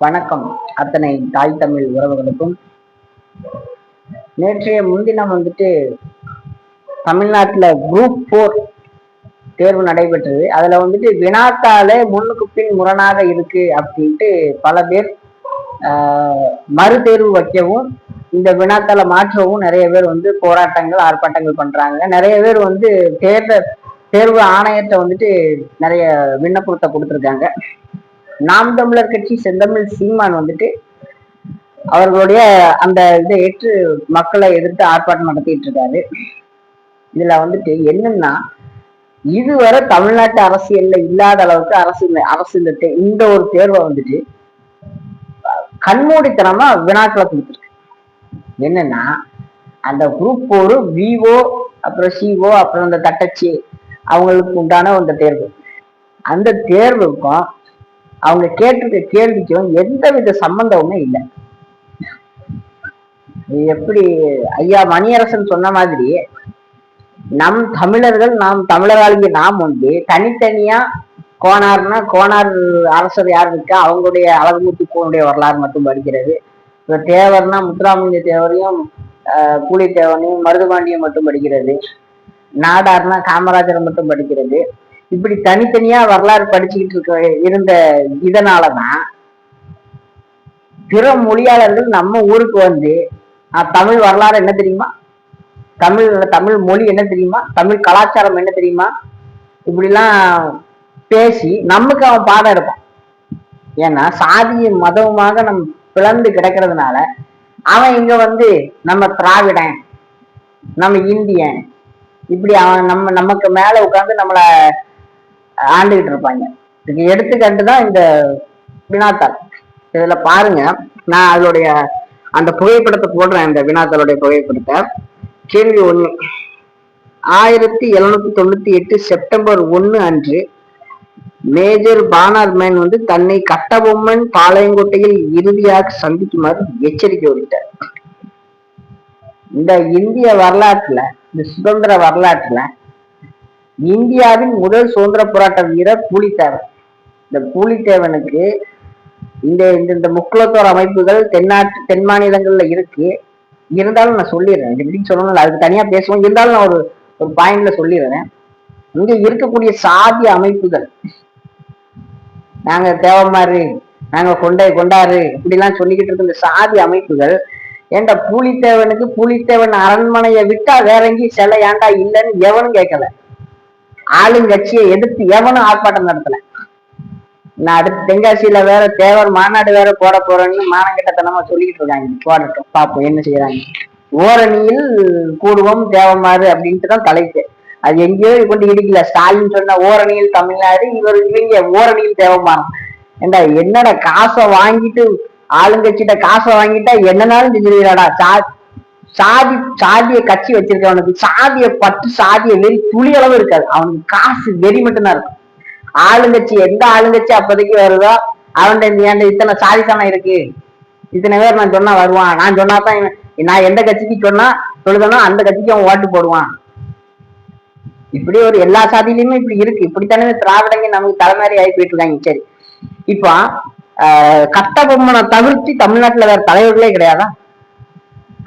வணக்கம். அத்தனை தாய் தமிழ் உறவுகளுக்கும் நேற்றைய முன்தினம் வந்துட்டு தமிழ்நாட்டுல குரூப் போர் தேர்வு நடைபெற்றது. அதுல வந்துட்டு வினாத்தாலே முன்னுக்கு பின் முரணாக இருக்கு அப்படின்ட்டு பல பேர் ஆஹ், மறு தேர்வு வைக்கவும் இந்த வினாத்தாளை மாற்றவும் நிறைய பேர் வந்து போராட்டங்கள் ஆர்ப்பாட்டங்கள் பண்றாங்க. நிறைய பேர் வந்து தேர்தல் தேர்வு ஆணையத்தை வந்துட்டு நிறைய விண்ணப்பத்தை கொடுத்துருக்காங்க. நாம் தமிழர் கட்சி செந்தமிழ் சீமான் வந்துட்டு அவர்களுடைய அந்த இதை ஏற்று மக்களை எதிர்த்து ஆர்ப்பாட்டம் நடத்திட்டு இருக்காரு. இதுல வந்துட்டு என்னன்னா இதுவரை தமிழ்நாட்டு அரசியல்ல இல்லாத அளவுக்கு அரசு இந்த- அரசு இந்த இந்த ஒரு தேர்வை வந்துட்டு கண்மூடித்தனமா வினாக்களை கொடுத்துருக்கு. என்னன்னா அந்த குரூப் ஒரு விஓ அப்புறம் சிஓ அப்புறம் அந்த தட்டச்சி அவங்களுக்கு உண்டான அந்த தேர்வு. அந்த தேர்வுக்கும் அவங்க கேட்டிருக்க கேள்விக்கும் எந்தவித சம்பந்தமுமே இல்லை. எப்படி ஐயா மணியரசன் சொன்ன மாதிரி நம் தமிழர்கள் நாம் தமிழராகிய நாம் வந்து தனித்தனியா கோனார்னா கோனார் அரசர் யார் இருக்கா அவங்களுடைய அழகுமூர்த்தி கோனுடைய வரலாறு மட்டும் படிக்கிறது. இப்போ தேவர்னா முத்துராமலிங்க தேவரையும் ஆஹ், பூலித்தேவனையும் மருதுபாண்டியம் மட்டும் படிக்கிறது. நாடார்னா காமராஜரை மட்டும் படிக்கிறது. இப்படி தனித்தனியா வரலாறு படிச்சுக்கிட்டு இருக்க இருந்த இதனாலதான் பிற மொழியாளர்கள் நம்ம ஊருக்கு வந்து தமிழ் வரலாறு என்ன தெரியுமா? தமிழ் தமிழ் மொழி என்ன தெரியுமா? தமிழ் கலாச்சாரம் என்ன தெரியுமா? இப்படிலாம் பேசி நமக்கு அவன் பாடம் எடுப்பான். ஏன்னா சாதியும் மதமுமாக நம் பிளந்து கிடக்கிறதுனால அவன் இங்க வந்து நம்ம திராவிடன் நம்ம இந்தியன் இப்படி அவன் நம்ம நமக்கு மேல உட்காந்து நம்மளை ஆண்டுகிட்டு இருப்பாங்க. இதுக்கு எடுத்துக்கண்டு தான் இந்த வினாத்தாள். இதுல பாருங்க நான் அதனுடைய அந்த புகைப்படத்தை போடுறேன் இந்த வினாத்தாளுடைய புகைப்படத்தை. கேள்வி ஒண்ணு. ஆயிரத்தி எழுநூத்தி தொண்ணூத்தி எட்டு செப்டம்பர் ஒண்ணு அன்று மேஜர் பானார் மேன் வந்து தன்னை கட்டபொம்மன் பாளையங்கோட்டையில் இறுதியாக சந்திக்குமாறு எச்சரிக்கை விட்டார் இந்த இந்திய வரலாற்றுல இந்த சுதந்திர வரலாற்றுல இந்தியாவின் முதல் சுதந்திர போராட்ட வீரர் பூலித்தேவன் இந்த பூலித்தேவனுக்கு இந்த இந்த இந்த முக்குலத்தோர் அமைப்புகள் தென்னாட்டு தென் மாநிலங்கள்ல இருக்கு. இருந்தாலும் நான் சொல்லிடுறேன். இது எப்படின்னு சொல்லணும் அதுக்கு தனியா பேசுவோம். இருந்தாலும் நான் ஒரு ஒரு பாயிண்ட்ல சொல்லிடுறேன். இங்க இருக்கக்கூடிய சாதி அமைப்புகள். நாங்க தேவமாறு நாங்க கொண்டை கொண்டாரு இப்படிலாம் சொல்லிக்கிட்டு இருக்க இந்த சாதி அமைப்புகள் ஏன்டா பூலித்தேவனுக்கு பூலித்தேவன் அரண்மனையை விட்டா வேற எங்கேயும் சிலை ஏன்டா இல்லைன்னு எவனும் கேட்கல. ஆளுங்கட்சியை எதிர்த்து எவனும் ஆர்ப்பாட்டம் நடத்தல. நான் அடுத்து தென்காசியில வேற தேவர் மாநாடு வேற போட போறேன்னு மானங்கிட்டத்தனமா சொல்லிக்கிட்டு இருக்காங்க. போடட்டும் பார்ப்போம் என்ன செய்யறாங்க ஓரணியில் கூடுவோம் தேவமாறு அப்படின்ட்டு தான் தலைப்பு. அது எங்கேயோ கொண்டு இடிக்கல. ஸ்டாலின் சொன்ன ஓரணியில் தமிழ்நாடு இவர் இவங்க ஓரணியில் தேவமானம் ஏண்டா என்னடா காசை வாங்கிட்டு ஆளுங்கட்சிட்ட காசை வாங்கிட்டா என்னனாலும் செஞ்சிருக்கிறாடா? சா சாதி சாதிய கட்சி வச்சிருக்கவனுக்கு சாதிய பட்டு சாதிய வெறி துளி அளவு இருக்காது. அவனுக்கு காசு வெறி மட்டும்தான் இருக்கும். ஆளுங்கட்சி எந்த ஆளுங்கட்சி அப்போதைக்கு வருதோ அவன்கிட்ட ஏன்டா இத்தனை சாதி சனம் இருக்கு? இத்தனை பேர் நான் சொன்னா வருவான். நான் சொன்னா தான் இவன் நான் எந்த கட்சிக்கு சொன்னா சொல்லுதனோ அந்த கட்சிக்கு அவன் ஓட்டு போடுவான். இப்படி ஒரு எல்லா சாதியிலுமே இப்படி இருக்கு. இப்படித்தானே திராவிடங்க நமக்கு தலைமாரி ஆகி போயிட்டு இருக்காங்க. சரி. இப்போ ஆஹ், கட்டபொம்மனை தவிர்த்து தமிழ்நாட்டுல வேற தலைவர்களே கிடையாதா?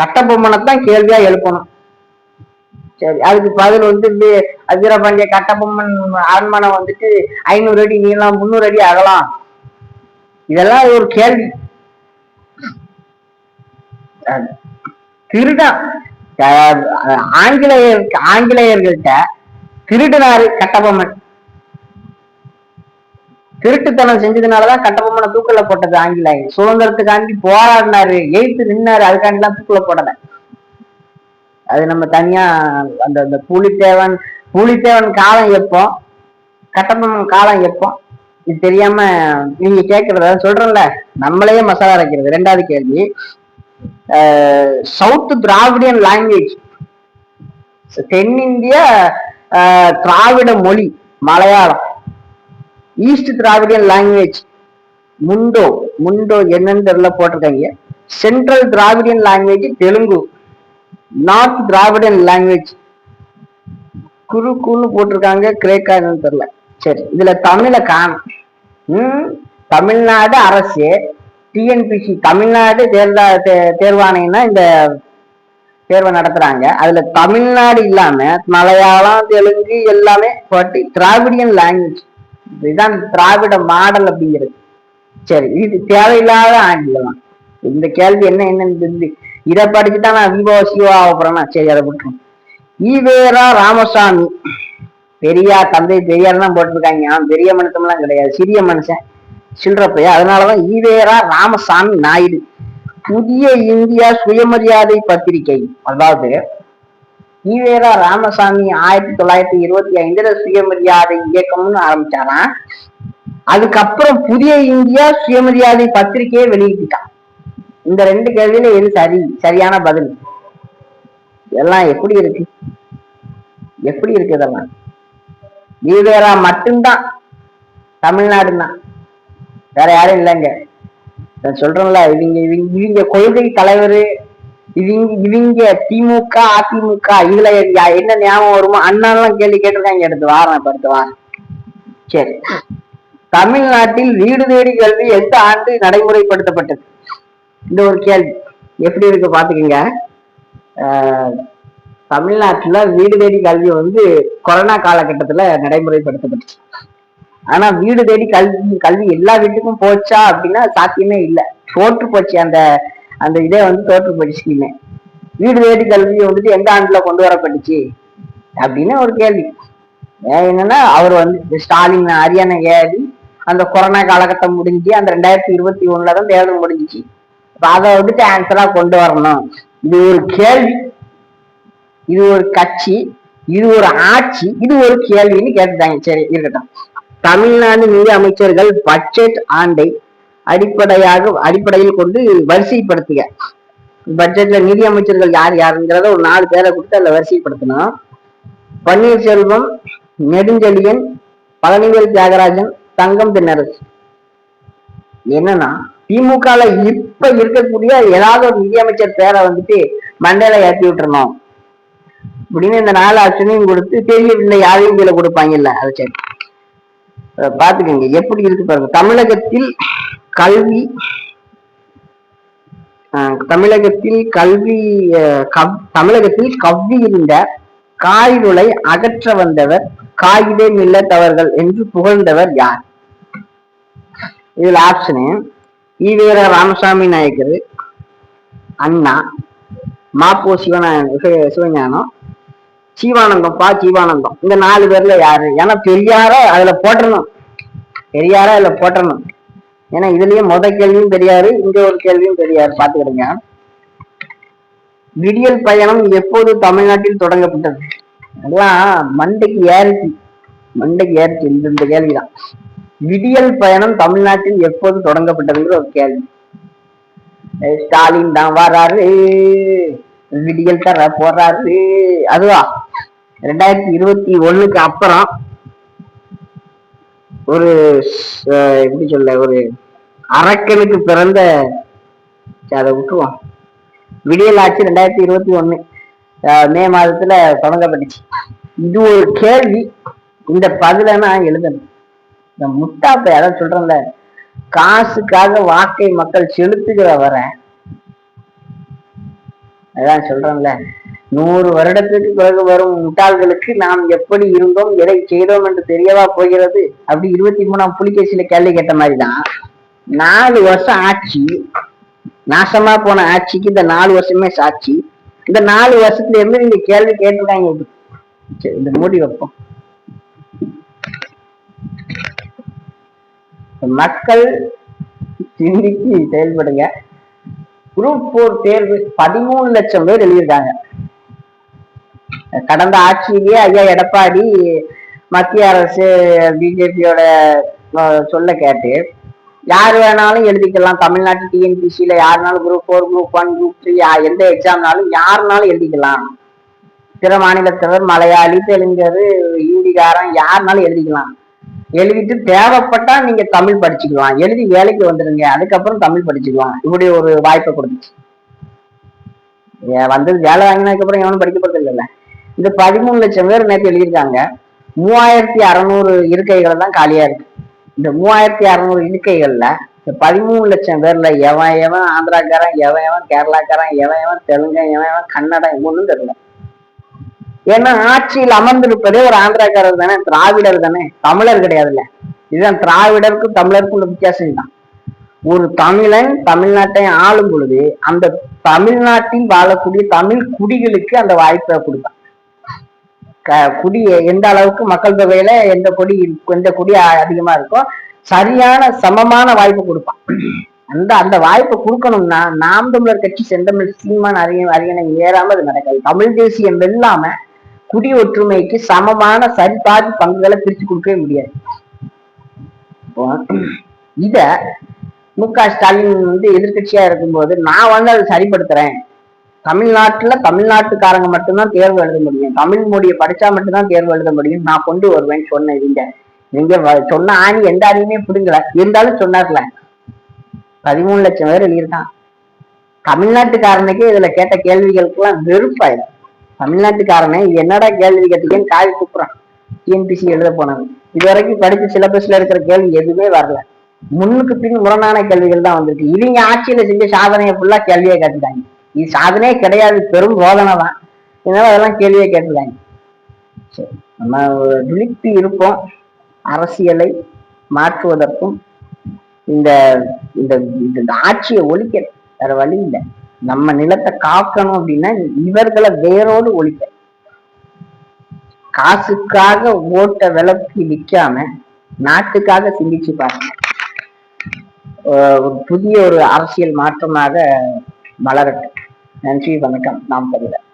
கட்டபொம்மனை தான் கேள்வியா எழுப்பணும். சரி அதுக்கு பதில் வந்து அதிரபாண்டிய கட்டபொம்மன் அரண்மனை வந்துட்டு ஐநூறு அடி நீளம் முந்நூறு அடி அகலம். இதெல்லாம் ஒரு கேள்வி. திருடம் ஆங்கிலேயர் ஆங்கிலேயர்கள்ட்ட திருடினாரு கட்டபொம்மன். திருட்டுத்தனம் செஞ்சதுனாலதான் கட்டபொம்மனை தூக்கல போட்டது ஆங்கிலேயர் சுதந்திரத்துக்காண்டி போராடினாரு எயித்து நின்னாரு அதுக்காண்டி எல்லாம் தூக்கல போடல. அது நம்ம தனியா அந்த அந்த பூலித்தேவன் பூலித்தேவன் காலம் எப்போ? கட்டபொம்மன் காலம் எப்போ? இது தெரியாம நீங்க கேட்கறத சொல்றேன்ல. நம்மளையே மசாலா அரைக்கிறது. ரெண்டாவது கேள்வி. South Dravidian language. தென்னிந்திய ஆஹ், திராவிட மொழி மலையாளம். ஈஸ்ட் திராவிடியன் லாங்குவேஜ் முண்டோ முண்டோ என்னன்னு தெரியல போட்டிருக்காங்க. Central Dravidian language Telugu north Dravidian language குரு குழு போட்டிருக்காங்க. கிரேக்கா என்னன்னு தெரியல. சரி இதுல தமிழை காணும். ம் தமிழ்நாடு அரசு டிஎன்பிசி தமிழ்நாடு தேர்தா தே- தேர்வாணையம்னா இந்த தேர்வை நடத்துறாங்க. அதுல தமிழ்நாடு இல்லாம மலையாளம் தெலுங்கு எல்லாமே போட்டு திராவிடியன் லாங்குவேஜ் இதுதான் திராவிட மாடல் அப்படிங்கிறது. சரி இது தேவையில்லாத ஆங்கிலம். இந்த கேள்வி என்ன என்னன்னு இதை படிச்சுட்டா நான் விவோ சிவா ஆக சரி அதை விட்டுரும் ஈவேரா ராமசாமி. பெரியார் தந்தை பெரியார் தான் போட்டிருக்காங்க. அவன் பெரிய மனுஷம்லாம் கிடையாது. சிறிய மனுஷன். சில்றப்பையா? அதனாலதான் ஈவேரா ராமசாமி நாயுடு. புதிய இந்தியா சுயமரியாதை பத்திரிகை. அதாவது ஈவேரா ராமசாமி ஆயிரத்தி தொள்ளாயிரத்தி இருபத்தி ஐந்துல சுயமரியாதை இயக்கம்னு ஆரம்பிச்சாராம். அதுக்கப்புறம் புதிய இந்தியா சுயமரியாதை பத்திரிகையை வெளியிட்டான். இந்த ரெண்டு கேள்வியில எது சரி? சரியான பதில். இதெல்லாம் எப்படி இருக்கு? எப்படி இருக்கு இதெல்லாம்? ஈவேரா மட்டும்தான். தமிழ்நாடு தான் வேற யாரும் இல்லைங்க. நான் சொல்றேன்ல இவங்க இவங்க இவங்க கொள்கை தலைவர் இவங்க இவங்க திமுக அதிமுக இதுல என்ன ஞாபகம் வருமோ அண்ணாலாம் கேள்வி கேட்டிருக்காங்க. எடுத்து வாரேன் இப்ப அடுத்து சரி. தமிழ்நாட்டில் வீடு தேடி கல்வி எந்த ஆண்டு நடைமுறைப்படுத்தப்பட்டது? இந்த ஒரு கேள்வி. எப்படி இருக்கு பாத்துக்கோங்க ஆஹ், தமிழ்நாட்டுல வீடு தேடி கல்வி வந்து கொரோனா காலகட்டத்துல நடைமுறைப்படுத்தப்பட்டுச்சு ஆனா வீடு தேடி கல்வி கல்வி எல்லா வீட்டுக்கும் போச்சா அப்படின்னா சாத்தியமே இல்லை. தோற்று போச்சு அந்த அந்த இதே வந்து தோற்று போச்சு வீடு தேடி கல்வி வந்துட்டு எந்த ஆண்டுல கொண்டு வரப்பட்டுச்சு? அப்படின்னு ஒரு கேள்வி. என்னன்னா அவர் வந்து ஸ்டாலின் அரியானா ஏறி அந்த கொரோனா காலகட்டம் முடிஞ்சு அந்த ரெண்டாயிரத்தி இருபத்தி ஒண்ணுல தான் தேர்தல் முடிஞ்சுச்சு. அதை வந்துட்டு ஆன்சரா கொண்டு வரணும். இது ஒரு கேள்வி. இது ஒரு கட்சி. இது ஒரு ஆட்சி. இது ஒரு கேள்வின்னு கேட்டுட்டாங்க. சரி இருக்கட்டும். தமிழ்நாடு நிதி அமைச்சர்கள் பட்ஜெட் ஆண்டை அடிப்படையாக அடிப்படையில் கொண்டு வரிசைப்படுத்துக. பட்ஜெட்ல நிதி அமைச்சர்கள் யார் யாருங்கிறத ஒரு நாலு பேரை கொடுத்து அதுல வரிசைப்படுத்தணும். பன்னீர்செல்வம் நெடுஞ்செழியன் பழனிவேல் தியாகராஜன் தங்கம் தென்னரசு. என்னன்னா திமுகல இப்ப இருக்கக்கூடிய ஏதாவது ஒரு நிதியமைச்சர் பேரை வந்துட்டு மண்டையில ஏத்தி விட்டுறணும். அப்படின்னு இந்த நாலு ஆப்ஷனையும் கொடுத்து தெரியவில்லை யாரையும் கீழே கொடுப்பாங்கல்ல அது சரி பாத்துக்கோங்க எப்படி இருக்கு பாருங்க. தமிழகத்தில் கல்வி தமிழகத்தில் கல்வி கவ்- தமிழகத்தில் கவ்வி இருந்த காய்களை அகற்ற வந்தவர் காகிதே மில்லத்தவர்கள் என்று புகழ்ந்தவர் யார்? இதுல ஆப்ஷனு ஈவேரா ராமசாமி நாயக்கர் அண்ணா மாப்போ சிவநாயன் சிவஞானம் சீவானந்தம் பா ஜீவானந்தம் இந்த நாலு பேர்ல யாரு? ஏன்னா பெரியார அதுல போட்டணும். பெரியார அதுல போட்டணும். ஏன்னா இதுலயே முத கேள்வியும் பெரியாரு இங்க ஒரு கேள்வியும் பெரியாரு. பாத்துக்கிடுங்க விடியல் பயணம் எப்போது தமிழ்நாட்டில் தொடங்கப்பட்டது? அதெல்லாம் மண்டைக்கு ஏறிச்சு மண்டைக்கு ஏறிச்சு இந்த இந்த கேள்விதான். விடியல் பயணம் தமிழ்நாட்டில் எப்போது தொடங்கப்பட்டதுங்கிற ஒரு கேள்வி. ஸ்டாலின் தான் வராரு. விடியல் தர போறாரு அதுவா? ரெண்டாயிரத்தி இருபத்தி ஒண்ணுக்கு அப்புறம் ஒரு எப்படி சொல்ல ஒரு அரக்கனுக்கு பிறந்த அதை விட்டுருவோம். விடியல் ஆட்சி ரெண்டாயிரத்தி இருபத்தி ஒண்ணு. மே மாதத்துல தொடங்கப்பட்டுச்சு. இது ஒரு கேள்வி. இந்த பதில நான் எழுதணும். இந்த முட்டாப்பை அதான் சொல்றேன்ல காசுக்காக வாக்கை மக்கள் செலுத்துகிற வரை அதான் சொல்றேன்ல. நூறு வருடத்துக்கு பிறகு வரும் முட்டாள்களுக்கு நாம் எப்படி இருந்தோம் எதை செய்தோம் என்று தெரியவா போகிறது? அப்படி இருபத்தி மூணாம் புலிகேசியில கேள்வி கேட்ட மாதிரிதான். நாலு வருஷம் ஆட்சி நாசமா போன ஆட்சிக்கு இந்த நாலு வருஷமே சாட்சி. இந்த நாலு வருஷத்துல இருந்து நீங்க கேள்வி கேட்டிருக்காங்க இது. சரி, இந்த மூடி வைப்போம். மக்கள் சிந்திக்கு செயல்படுங்க. குரூப் போர் தேர்வு பதிமூணு லட்சம் பேர் எழுதியிருக்காங்க. கடந்த ஆட்சியிலேயே ஐயா எடப்பாடி மத்திய அரசு பிஜேபியோட சொல்ல கேட்டு யார் வேணாலும் எழுதிக்கலாம். தமிழ்நாட்டு டிஎன்பிசியில யாருனாலும் group four group one group three எந்த எக்ஸாம்னாலும் யாருனாலும் எழுதிக்கலாம். பிற மாநிலத்தவர் மலையாளி தெலுங்கர் ஹிந்திக்காரன் யாருனாலும் எழுதிக்கலாம். எழுதிட்டு தேவைப்பட்டா நீங்க தமிழ் படிச்சுக்கலாம். எழுதி வேலைக்கு வந்துருங்க. அதுக்கப்புறம் தமிழ் படிச்சுக்கலாம். இப்படி ஒரு வாய்ப்பை கொடுத்துச்சு. வந்து வந்தது வேலை வாங்கினதுக்கு அப்புறம் எவனும் படிக்க போறது இல்லைல்ல. இந்த பதிமூணு லட்சம் பேர் நேற்று எழுதியிருக்காங்க. மூவாயிரத்தி அறநூறு இருக்கைகள் தான் காலியா இருக்கு. இந்த மூவாயிரத்தி அறநூறு இருக்கைகள்ல இந்த பதிமூணு லட்சம் பேர்ல எவன் எவன் ஆந்திராக்காரன் எவன் எவன் கேரளாக்காரன் எவன் எவன் தெலுங்கன் எவன் எவன் கன்னடம் ஒன்றும் தெரியல. ஏன்னா ஆட்சியில் அமர்ந்திருப்பதே ஒரு ஆந்திராக்காரர் தானே திராவிடர் தானே. தமிழர் கிடையாதுல்ல. இதுதான் திராவிடருக்கும் தமிழருக்கும் உள்ள வித்தியாசம் தான் ஒரு தமிழன் தமிழ்நாட்டை ஆளும் பொழுது அந்த தமிழ்நாட்டில் வாழக்கூடிய தமிழ் குடிகளுக்கு அந்த வாய்ப்பை கொடுப்பான். க- குடி எந்த அளவுக்கு மக்கள் தொகையில எந்த கொடி எந்த குடி அதிகமா இருக்கோ சரியான சமமான வாய்ப்பு கொடுப்பான். அந்த அந்த வாய்ப்பை கொடுக்கணும்னா நாம் தமிழர் கட்சி செந்தமிழ் சீமான் அறிய அரியணை ஏறாம அது நடக்காது. தமிழ் தேசியம் வெல்லாம குடி ஒற்றுமைக்கு சமமான சரிபாதி பங்குகளை பிரிச்சு கொடுக்கவே முடியாது. இத மு க ஸ்டாலின் வந்து எதிர்க்கட்சியா இருக்கும்போது நான் வந்து அதை சரிப்படுத்துறேன். தமிழ்நாட்டுல தமிழ்நாட்டுக்காரங்க மட்டும்தான் தேர்வு எழுத முடியும். தமிழ் மொழியை படிச்சா மட்டும்தான் தேர்வு எழுத முடியும். நான் கொண்டு வருவேன்னு சொன்னேன் இவங்க. நீங்க சொன்ன ஆணி எந்த ஆணியுமே பிடுங்கல. இருந்தாலும் சொன்னார்ல. பதிமூணு லட்சம் பேர் எழுதியிருக்கான். தமிழ்நாட்டுக்காரனுக்கே இதுல கேட்ட கேள்விகளுக்கெல்லாம் வெறுப்பாயிடும் தமிழ்நாட்டுக்காரனே இது என்னடா கேள்வி கேட்டீங்கன்னு காவி கூப்பிட்றான் டிஎன்பிசி எழுத போனவன். இது வரைக்கும் படிச்ச சிலபஸ்ல இருக்கிற கேள்வி எதுவுமே வரல. முன்னுக்கு பின் முரணான கேள்விகள் தான் வந்திருக்கு. இவங்க ஆட்சியில செஞ்ச சாதனையை ஃபுல்லா கேள்வியே கேட்டுட்டாங்க. இது சாதனையே கிடையாது பெரும் போதனை தான். இதனால அதெல்லாம் கேள்வியே கேட்டுட்டாங்க. சரி நம்ம விழிப்பு இருப்போம். அரசியலை மாற்றுவதற்கும் இந்த இந்த இந்த ஆட்சியை ஒழிக்க வேற வழி இல்லை. நம்ம நிலத்தை காக்கணும் அப்படின்னா இவர்களை வேரோடு ஒழிக்க. காசுக்காக ஓட்ட விளக்கு விற்காம நாட்டுக்காக சிந்திச்சு பாருங்க. ஒரு புதிய ஒரு அரசியல் மாற்றமாக மலரட்டும் நன்றி வணக்கம். நாம் தமிழர்